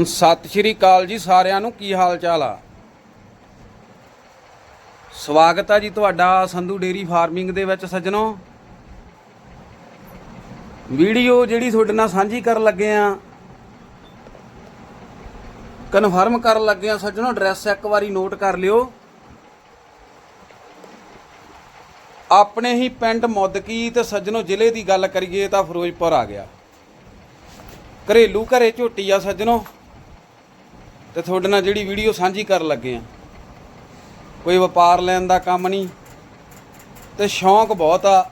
ਹੁਣ ਸਤਿ ਸ਼੍ਰੀ ਅਕਾਲ ਜੀ ਸਾਰਿਆਂ ਨੂੰ, ਕੀ ਹਾਲ ਚਾਲ ਆ? ਸਵਾਗਤ ਆ ਜੀ ਤੁਹਾਡਾ ਸੰਧੂ ਡੇਰੀ ਫਾਰਮਿੰਗ ਦੇ ਵਿੱਚ ਸੱਜਣੋ। ਵੀਡੀਓ ਜਿਹੜੀ ਤੁਹਾਡੇ ਨਾਲ ਸਾਂਝੀ ਕਰਨ ਲੱਗੇ ਆ ਕਨਫਰਮ ਕਰਨ ਲੱਗੇ ਆ ਸੱਜਣੋ ਐਡਰੈਸ ਇੱਕ ਵਾਰੀ ਨੋਟ ਕਰ ਲਿਓ। ਆਪਣੇ ਹੀ ਪਿੰਡ ਮੁੱਦਕੀ ਤੇ ਸੱਜਣੋ, ਜ਼ਿਲ੍ਹੇ ਦੀ ਗੱਲ ਕਰੀਏ ਤਾਂ ਫਿਰੋਜ਼ਪੁਰ ਆ ਗਿਆ। ਘਰੇਲੂ ਘਰੇ ਝੋਟੀ ਆ ਸੱਜਣੋ। ਤੇ ਤੁਹਾਡੇ ਨਾਲ ਜਿਹੜੀ ਵੀਡੀਓ ਸਾਂਝੀ ਕਰਨ ਲੱਗੇ ਆ। ਕੋਈ ਵਪਾਰ ਲੈਣ ਦਾ ਕੰਮ ਨਹੀਂ। ਤੇ ਸ਼ੌਂਕ ਬਹੁਤ ਆ,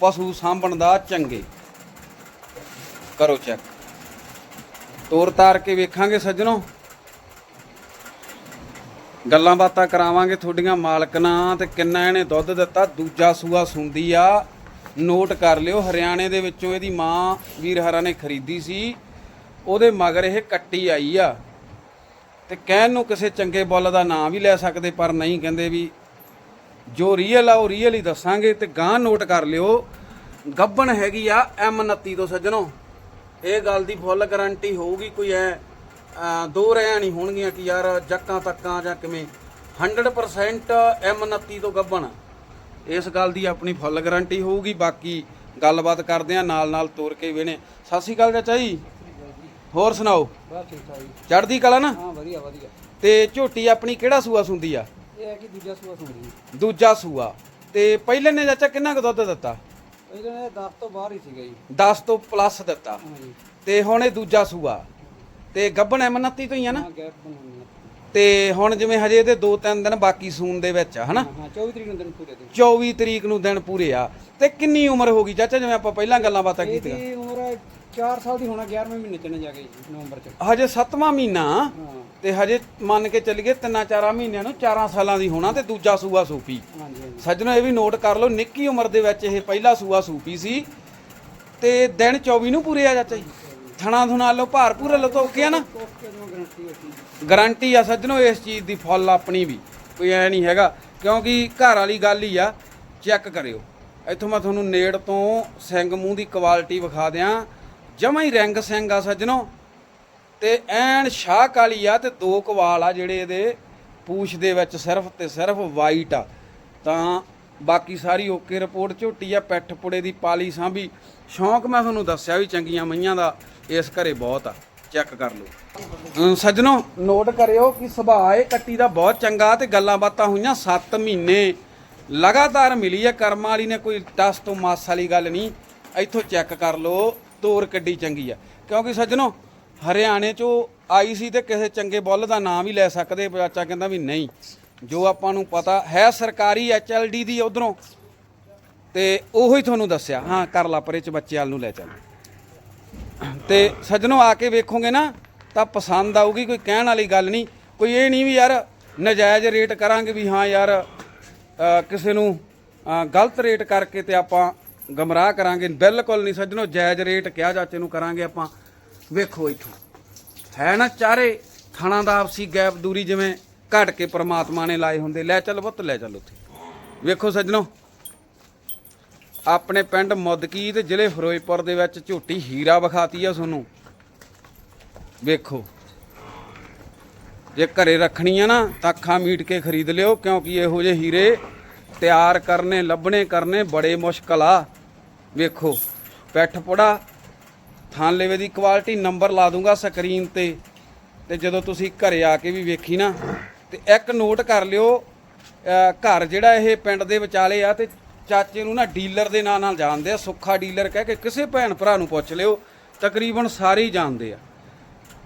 ਪਸ਼ੂ ਸਾਂਭਣ ਦਾ ਚੰਗੇ। ਕਰੋ ਚੈੱਕ ਤੋਰ ਤਾਰ ਕੇ ਵੇਖਾਂਗੇ ਸੱਜਣੋ। ਗੱਲਾਂ ਬਾਤਾਂ ਕਰਾਵਾਂਗੇ ਤੁਹਾਡੀਆਂ। ਮਾਲਕਨਾਂ ਤੇ ਕਿੰਨਾ ਇਹਨੇ ਦੁੱਧ ਦਿੱਤਾ। ਦੂਜਾ ਸੂਆ ਸੁੰਦੀ ਆ। ਨੋਟ ਕਰ ਲਿਓ, ਹਰਿਆਣੇ ਦੇ ਵਿੱਚੋਂ ਇਹਦੀ ਮਾਂ ਵੀਰ ਹਰਾ ਨੇ ਖਰੀਦੀ ਸੀ। ਉਹਦੇ ਮਗਰ ਇਹ ਕੱਟੀ ਆਈ ਆ। ਤੇ ਕਹਿਣ ਨੂੰ ਕਿਸੇ ਚੰਗੇ ਬੁੱਲ ਦਾ ਨਾਂ ਵੀ ਲੈ ਸਕਦੇ, ਪਰ ਨਹੀਂ ਕਹਿੰਦੇ ਵੀ ਜੋ ਰੀਅਲ ਆ ਉਹ ਰੀਅਲ ਹੀ ਦੱਸਾਂਗੇ ਤੇ ਗਾਂ ਨੋਟ ਕਰ ਲਿਓ। ਗੱਬਣ ਹੈਗੀ ਆ M29 ਤੋਂ ਸੱਜਣੋ। ਇਹ ਗੱਲ ਦੀ ਫੁੱਲ ਗਾਰੰਟੀ ਹੋਊਗੀ ਕੋਈ ਐ ਦੋ ਰਹਿਆਂ ਨਹੀਂ ਹੋਣਗੀਆਂ ਕਿ ਯਾਰ ਜੱਕਾਂ ਤੱਕਾਂ ਜਾਂ ਕਿਵੇਂ। 100% M29 ਤੋਂ ਗੱਬਣ। ਇਸ ਗੱਲ ਦੀ ਆਪਣੀ ਫੁੱਲ ਗਾਰੰਟੀ ਹੋਊਗੀ। ਬਾਕੀ ਗੱਲਬਾਤ ਕਰਦੇ ਆ ਨਾਲ ਨਾਲ ਤੋਰ ਕੇ ਵੇਣੇ। ਸਤਿ ਸ਼੍ਰੀ ਅਕਾਲ ਚਾਚਾ ਜੀ। ਹੋਰ ਸੁਣਾਓ? ਬਸ ਠੀਕ ਠਾਕ ਜੀ। ਚੜ੍ਹਦੀ ਕਲਾ ਨਾ? ਹਾਂ ਵਧੀਆ ਵਧੀਆ। ਤੇ ਝੋਟੀ ਆਪਣੀ ਕਿਹੜਾ ਸੂਆ ਸੁੰਦੀ ਆ? ਇਹ ਹੈ ਕਿ ਦੂਜਾ ਸੂਆ ਸੁਣਦੀ ਦੂਜਾ ਸੂਆ। ਤੇ ਪਹਿਲੇ ਨੇ ਚਾਚਾ ਕਿੰਨਾ ਕੁ ਦੁੱਧ ਦਿੱਤਾ? ਇਹਦੇ ਨੇ 10 ਤੋਂ ਬਾਹਰ ਹੀ ਸੀਗਾ ਜੀ। 10 ਤੋਂ ਪਲੱਸ ਦਿੱਤਾ। ਹਾਂ ਜੀ। ਤੇ ਹੁਣ ਇਹ ਦੂਜਾ ਸੂਆ। ਤੇ ਗੱਬਣ M29 ਤੋਂ ਹੀ ਆ ਨਾ? ਹਾਂ ਗੈਪ ਬਣਾਉਣੀ ਹੈ ਤੇ ਹੁਣ ਜਿਵੇਂ ਹਜੇ ਇਹਦੇ 2-3 ਦਿਨ ਬਾਕੀ ਸੂਨ ਦੇ ਵਿੱਚ ਆ ਹਨਾ? ਹਾਂ 24 ਤਰੀਕ ਨੂੰ ਦਿਨ ਪੂਰੇ ਦੇ। 24 ਤਰੀਕ ਨੂੰ ਦਿਨ ਪੂਰੇ ਆ। ਤੇ ਕਿੰਨੀ ਉਮਰ ਹੋ ਗਈ ਚਾਚਾ? ਜਿਵੇਂ ਆਪਾਂ ਪਹਿਲਾਂ ਗੱਲਾਂ ਬਾਤਾਂ ਕੀਤੀਆਂ। ਇਹਦੀ ਉਮਰ 4 ਸਾਲ ਦੀ ਹੋਣਾ 11ਵੇਂ ਮਹੀਨੇ ਚ ਨੇ ਜਾ ਕੇ ਜੀ ਨਵੰਬਰ ਚ। ਹਜੇ 7ਵਾਂ ਮਹੀਨਾ ਹਾਂ। ਤੇ ਹਜੇ ਮੰਨ ਕੇ ਚੱਲੀਏ ਤਿੰਨਾਂ ਚਾਰਾਂ ਮਹੀਨਿਆਂ ਨੂੰ 4 ਸਾਲਾਂ ਦੀ ਹੋਣਾ ਤੇ ਦੂਜਾ ਸੂਆ ਸੂਪੀ। ਹਾਂਜੀ ਹਾਂਜੀ। ਸੱਜਣੋ ਇਹ ਵੀ ਨੋਟ ਕਰ ਲਓ ਨਿੱਕੀ ਉਮਰ ਦੇ ਵਿੱਚ ਇਹ ਪਹਿਲਾ ਸੂਆ ਸੂਪੀ ਸੀ ਤੇ ਦਿਨ 24 ਨੂੰ ਪੂਰੇ ਆ ਚਾਚਾ ਜੀ। ਥਣਾ ਥੁਣਾ ਲਓ ਭਾਰ ਪੂਰੇ ਲਓ ਤਾਂ ਓਕੇ ਆ ਨਾ। ਓਕੇ ਨੂੰ ਗਰੰਟੀ ਹੈ ਜੀ। ਗਾਰੰਟੀ ਆ ਸੱਜਣੋ ਇਸ ਚੀਜ਼ ਦੀ ਫੁੱਲ ਆਪਣੀ ਵੀ ਕੋਈ ਐ ਨਹੀਂ ਹੈਗਾ। ਕਿਉਂਕਿ ਘਰ ਵਾਲੀ ਗੱਲ ਹੀ ਆ ਚੈੱਕ ਕਰਿਓ। ਇੱਥੋਂ ਮੈਂ ਤੁਹਾਨੂੰ ਨੇੜ ਤੋਂ ਸਿੰਘ ਮੂੰਹ ਦੀ ਕੁਆਲਿਟੀ ਵਿਖਾ ਦਿਆਂ। ਜਮਾ ਹੀ ਰੰਗ ਸਿੰਘ ਆ ਸੱਜਣੋ। ਤੇ ਐਨ ਸ਼ਾਹ ਕਾਲੀ ਆ ਤੇ ਦੋ ਕਵਾਲ ਆ ਜਿਹੜੇ ਇਹਦੇ ਪੂਛ ਦੇ ਵਿੱਚ ਸਿਰਫ ਤੇ ਸਿਰਫ ਵਾਈਟ ਆ। ਤਾਂ ਬਾਕੀ ਸਾਰੀ ਓਕੇ ਰਿਪੋਰਟ ਝੋਟੀ ਆ, ਪਿੱਠ ਪੁੜੇ ਦੀ ਪਾਲੀ ਸਾਂਭੀ। ਸ਼ੌਂਕ ਮੈਂ ਤੁਹਾਨੂੰ ਦੱਸਿਆ ਵੀ ਚੰਗੀਆਂ ਮਈਆਂ ਦਾ ਇਸ ਘਰੇ ਬਹੁਤ ਆ। ਚੈੱਕ ਕਰ ਲਓ। ਸੱਜਣੋ, ਨੋਟ ਕਰਿਓ ਕਿ ਸੁਭਾਅ ਇਹ ਕੱਟੀ ਦਾ ਬਹੁਤ ਚੰਗਾ ਤੇ ਗੱਲਾਂ ਬਾਤਾਂ ਹੋਈਆਂ 7 ਮਹੀਨੇ। ਲਗਾਤਾਰ ਮਿਲੀ ਆ, ਕਰਮ ਵਾਲੀ ਨੇ ਕੋਈ ਟਸ ਤੋਂ ਮਾਸ ਵਾਲੀ ਗੱਲ ਨਹੀਂ। ਇੱਥੋਂ ਚੈੱਕ ਕਰ ਲਓ। ਤੋਰ ਕੱਢੀ ਚੰਗੀ ਆ। ਕਿਉਂਕਿ ਸੱਜਣੋ, ਹਰਿਆਣੇ ਚੋਂ ਆਈ ਸੀ ਤੇ ਕਿਸੇ ਚੰਗੇ ਬੁੱਲ ਦਾ ਨਾਮ ਵੀ ਲੈ ਸਕਦੇ, ਚਾਚਾ ਕਹਿੰਦਾ ਵੀ ਨਹੀਂ। ਜੋ ਆਪਾਂ ਨੂੰ ਪਤਾ ਹੈ ਸਰਕਾਰੀ ਐਚਐਲਡੀ ਦੀ ਉਧਰੋਂ। ਤੇ ਉਹੋ ਹੀ ਤੁਹਾਨੂੰ ਦੱਸਿਆ, ਹਾਂ, ਕਰ ਲਾ ਪਰੇ ਚ ਬੱਚੇ ਵਾਲ ਨੂੰ ਲੈ ਚੱਲ। ਤੇ ਸੱਜਣੋ, ਆ ਕੇ ਵੇਖੋਗੇ ਨਾ, ਤਾਂ ਪਸੰਦ ਆਊਗੀ, ਕੋਈ ਕਹਿਣ ਵਾਲੀ ਗੱਲ ਨਹੀਂ। ਕੋਈ ਇਹ ਨਹੀਂ ਵੀ ਯਾਰ, ਨਜਾਇਜ਼ ਰੇਟ ਕਰਾਂਗੇ ਵੀ ਹਾਂ ਯਾਰ ਕਿਸੇ ਨੂੰ ਗਲਤ ਰੇਟ ਕਰਕੇ ਤੇ ਆਪਾਂ ਗਮਰਾਹ ਕਰਾਂਗੇ। ਬਿਲਕੁਲ ਨਹੀਂ ਸੱਜਣੋ, ਜਾਇਜ਼ ਰੇਟ ਕਿਹਾ ਚਾਚੇ ਨੂੰ ਕਰਾਂਗੇ ਆਪਾਂ। ਵੇਖੋ ਇੱਥੋਂ। ਹੈ ਨਾ ਚਾਰੇ, ਥਾਣਾ ਦਾ ਆਪਸੀ ਗੈਪ ਦੂਰੀ ਜਿਵੇਂ ਘਟ ਕੇ ਪ੍ਰਮਾਤਮਾ ਨੇ ਲਾਏ ਹੁੰਦੇ। ਲੈ ਚੱਲ ਬੁੱਤ ਲੈ ਚੱਲ ਉੱਥੇ। ਵੇਖੋ ਸੱਜਣੋ, ਆਪਣੇ ਪਿੰਡ ਮੁੱਦਕੀ ਤੇ ਜ਼ਿਲ੍ਹੇ ਫਿਰੋਜ਼ਪੁਰ ਦੇ ਵਿੱਚ ਝੋਟੀ ਹੀਰਾ ਵਿਖਾਤੀ ਆ ਤੁਹਾਨੂੰ। ਵੇਖੋ। ਜੇ ਘਰੇ ਰੱਖਣੀ ਆ ਨਾ, ਤਾਂ ਅੱਖਾਂ ਮੀਟ ਕੇ ਖਰੀਦ ਲਿਓ, ਕਿਉਂਕਿ ਇਹੋ ਜਿਹੇ ਹੀਰੇ ਤਿਆਰ ਕਰਨੇ, ਲੱਭਣੇ ਕਰਨੇ ਬੜੇ ਮੁਸ਼ਕਲ ਆ। ਵੇਖੋ, ਪੈਠ ਪੁੜਾ, ਥਾਂ ਲੇਵੇ ਦੀ ਕੁਆਲਿਟੀ ਨੰਬਰ ਲਾ ਦੂੰਗਾ ਸਕਰੀਨ ਤੇ। ਤੇ ਜਦੋਂ ਤੁਸੀਂ ਘਰੇ ਆ ਕੇ ਵੀ ਵੇਖੀ ਨਾ, ਤੇ ਇੱਕ ਨੋਟ ਕਰ ਲਿਓ ਘਰ ਜਿਹੜਾ ਇਹ ਪਿੰਡ ਦੇ ਵਿਚਾਲੇ ਆ, ਤੇ ਚਾਚੇ ਨੂੰ ਨਾ ਡੀਲਰ ਦੇ ਨਾਂ ਨਾਲ ਜਾਣਦੇ ਆ, ਸੁੱਖਾ ਡੀਲਰ ਕਹਿ ਕੇ ਕਿਸੇ ਭੈਣ ਭਰਾ ਨੂੰ ਪੁੱਛ ਲਿਓ, ਤਕਰੀਬਨ ਸਾਰੇ ਹੀ ਜਾਣਦੇ ਆ।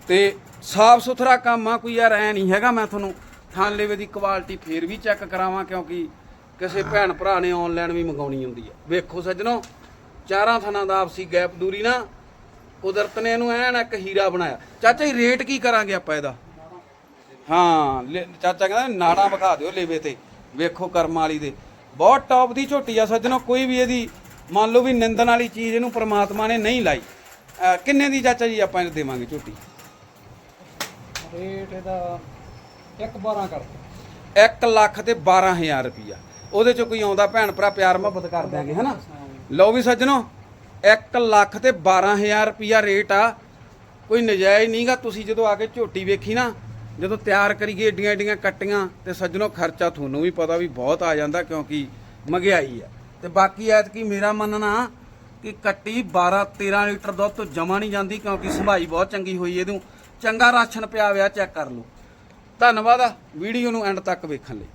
ਤੇ ਸਾਫ਼ ਸੁਥਰਾ ਕੰਮ ਆ, ਕੋਈ ਯਾਰ ਐ ਨਹੀਂ ਹੈਗਾ, ਮੈਂ ਤੁਹਾਨੂੰ ਥਾਂ ਲੇਵੇ ਦੀ ਕੁਆਲਿਟੀ ਫੇਰ ਵੀ ਚੈੱਕ ਕਰਾਵਾਂ, ਕਿਉਂਕਿ ਕਿਸੇ ਭੈਣ ਭਰਾ ਨੇ ਆਨਲਾਈਨ ਵੀ ਮੰਗਾਉਣੀ ਹੁੰਦੀ ਆ। ਵੇਖੋ ਸੱਜਣੋ ਚਾਰਾਂ ਥਾਂ ਦਾ ਆਪਸੀ ਗੈਪ ਦੂਰੀ ਨਾ ਕੁਦਰਤ ਨੇ ਇਹਨੂੰ ਐਨ ਇੱਕ ਹੀਰਾ ਬਣਾਇਆ। ਚਾਚਾ ਜੀ ਰੇਟ ਕੀ ਕਰਾਂਗੇ ਆਪਾਂ ਇਹਦਾ? ਹਾਂ ਲੈ- ਚਾਚਾ ਕਹਿੰਦਾ ਨਾੜਾ ਵਿਖਾ ਦਿਓ ਲੇਵੇ ਤੇ। ਵੇਖੋ ਕਰਮ ਵਾਲੀ ਦੇ। ਬਹੁਤ ਟੌਪ ਦੀ ਝੋਟੀ ਆ ਸੱਜਣੋ ਕੋਈ ਵੀ ਇਹਦੀ ਮੰਨ ਲਓ ਵੀ ਨਿੰਦਣ ਵਾਲੀ ਚੀਜ਼ ਇਹਨੂੰ ਪ੍ਰਮਾਤਮਾ ਨੇ ਨਹੀਂ ਲਾਈ। ਅਹ ਕਿੰਨੇ ਦੀ ਚਾਚਾ ਜੀ ਆਪਾਂ ਇਹਨੂੰ ਦੇਵਾਂਗੇ ਝੋਟੀ? ਰੇਟ ਇਹਦਾ 1 12 ਕਰ 1 ਲੱਖ ਤੇ 12000 ਰੁਪਈਆ। ਉਹਦੇ ਚ ਕੋਈ ਆਉਂਦਾ ਭੈਣ ਭਰਾ ਪਿਆਰ ਮੁਹੱਬਤ ਕਰ ਦਿਆਂਗੇ ਹਨਾ? ਲਓ ਵੀ ਸੱਜਣੋ 1 ਲੱਖ ਤੇ 12000 ਰੁਪਈਆ ਰੇਟ ਆ। ਕੋਈ ਨਜਾਇਜ਼ ਨਹੀਂਗਾ ਤੁਸੀਂ ਜਦੋਂ ਆ ਕੇ ਝੋਟੀ ਵੇਖੀ ਨਾ, ਜਦੋਂ ਤਿਆਰ ਕਰੀਏ ਏਡੀਆਂ ਏਡੀਆਂ ਕੱਟੀਆਂ, ਤੇ ਸੱਜਣੋ ਖਰਚਾ ਤੁਹਾਨੂੰ ਵੀ ਪਤਾ ਵੀ ਬਹੁਤ ਆ ਜਾਂਦਾ ਕਿਉਂਕਿ ਮਹਿੰਗਾਈ ਆ। ਤੇ ਬਾਕੀ ਐਤਕੀ ਮੇਰਾ ਮੰਨਣਾ ਕਿ ਕੱਟੀ 12 13 ਲੀਟਰ ਦੁੱਧ ਤੋਂ ਜਮਾ ਨਹੀਂ ਜਾਂਦੀ ਕਿਉਂਕਿ ਸੰਭਾਈ ਬਹੁਤ ਚੰਗੀ ਹੋਈ ਇਹਨੂੰ। ਚੰਗਾ ਰਾਸ਼ਨ ਪਿਆ ਹੋਇਆ, ਚੈੱਕ ਕਰ ਲਓ। ਧੰਨਵਾਦ ਆ, ਵੀਡੀਓ ਨੂੰ ਐਂਡ ਤੱਕ ਵੇਖਣ ਲਈ।